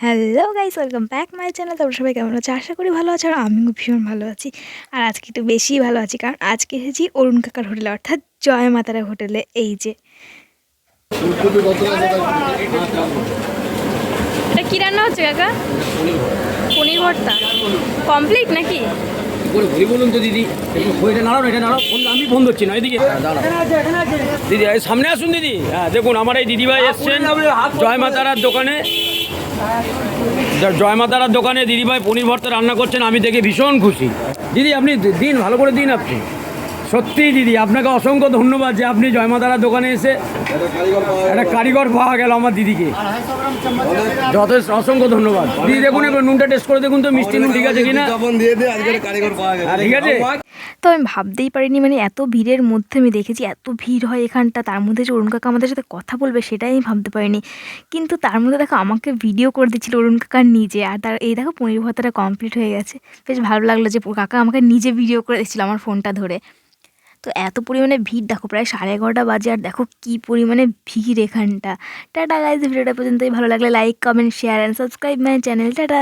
Hello guys welcome back my channel তোমরা সবাই কেমন আছো? আশা করি ভালো আছো আর আমিও ভীষণ ভালো আছি। আর আজকে একটু বেশিই ভালো আছি কারণ আজকে এসেছি অরুণ কাকার হোটেলে অর্থাৎ জয় মাতারা হোটেলে। এই যে। এটা কী রান্না হচ্ছে কাকা? পনির ভর্তা? কমপ্লিট নাকি? করে বলুন তো দিদি এটা নাড়াও এটা নাড়াও। ফোন আমি ফোন ধরছি না এদিকে। হ্যাঁ, দিদি সামনে আসুন দিদি। হ্যাঁ দেখুন আমার এই দিদিভাই এসছেন জয় মাতারার দোকানে। জ- জয় মাতারার দোকানে দিদিভাই পনির ভর্তা রান্না করছেন, আমি দেখে ভীষণ খুশি। দিদি, আপনি দিন ভালো করে দিন আপনি। সত্যিই দিদি, আপনাকে অসংখ্য ধন্যবাদ যে আপনি জয়মাতারার দোকানে এসে একটা কারিগর পাওয়া গেল আমার দিদিকে। যথেষ্ট অসংখ্য ধন্যবাদ। দিদি দেখুন, একবার নুনটা টেস্ট করে দেখুন তো, মিষ্টি নুন ঠিক আছে কিনা? ঠিক আছে? তো আমি ভাবতেই পারিনি মানে এত ভিড়ের মধ্যে আমি দেখেছি, এত ভিড় হয় এখানটা, তার মধ্যে যে অরুণ কাকা আমাদের সাথে কথা বলবে সেটাই আমি ভাবতে পারিনি। কিন্তু তার মধ্যে দেখো, আমাকে ভিডিও করে দিচ্ছিল অরুণ কাকার নিজে, আর তার এই দেখো, পনির ভর্তাটা কমপ্লিট হয়ে গেছে। বেশ ভালো লাগল যে কাকা আমাকে নিজে ভিডিও করে দিচ্ছিল আমার ফোনটা ধরে। তো এত পরিমাণে ভিড়, দেখো প্রায় সাড়ে এগারোটা বাজে, আর দেখো কি পরিমাণে ভিড় এখানটা। টাটা গাইজ ভিডিওটা পর্যন্তই। ভালো লাগলে like comment share and subscribe my channel tata!